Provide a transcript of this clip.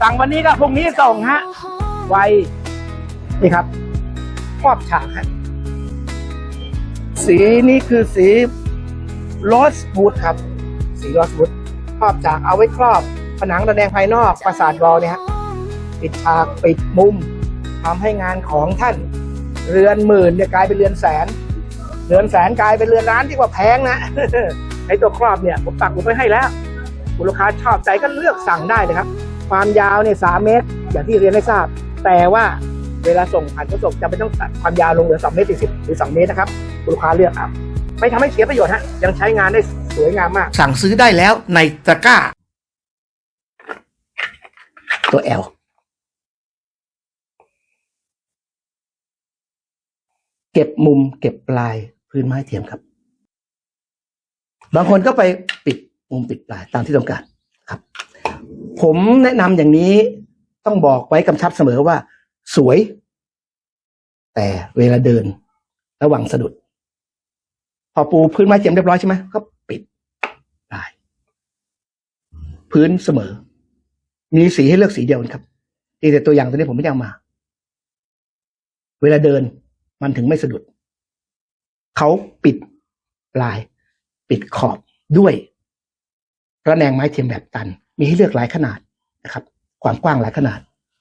สั่งวันนี้ก็พรุ่งนี้ส่งฮะ ไว นี่ครับครอบฉากฮะ สีนี้คือสีโรสวูดครับ สีโรสวูดครอบฉากเอาไว้ครอบ ผนังระแนงภายนอกปราสาทวอลเนี่ยฮะปิดฉากปิดมุมทำให้งานของท่าน เรือนหมื่นเนี่ยกลายเป็นเรือนแสน เรือนแสนกลายเป็นเรือนล้านที่กว่าแพงนะไอตัวครอบเนี่ยผมปักหมุดไว้ให้แล้วคุณลูกค้าชอบใจก็เลือกสั่งได้เลยครับ ความยาวเนี่ยสามเมตร อย่างที่เรียนให้ทราบ แต่ว่าเวลาส่งผ่านขนส่งจะไม่ต้องตัดความยาวลงเหลือสองเมตรสี่สิบหรือสองเมตรนะครับคุณลูกค้าเลือกเอาไม่ทำให้เสียประโยชน์ฮะยังใช้งานได้สวยงามมาก สั่งซื้อได้แล้วในตะกร้า ตัว L เก็บมุมเก็บปลายพื้นไม้เทียมครับ บางคนก็ไปปิดมุมปิดปลายตามที่ต้องการ ผมแนะนำอย่างนี้ต้องบอกไว้กำชับเสมอว่า สวย แต่เวลาเดิน ระวังสะดุด พอปูพื้นไม้เทียมเรียบร้อยใช่ไหมก็ปิดปลายพื้นเสมอ มีสีให้เลือกสีเดียวกันครับที่แต่ตัวอย่างตัวนี้ผมไม่ได้เอามา เวลาเดินมันถึงไม่สะดุด เขาปิดปลาย ปิดขอบด้วยระแนงไม้เทียมแบบตัน มีให้เลือกหลายขนาดนะครับ ความกว้างหลายขนาด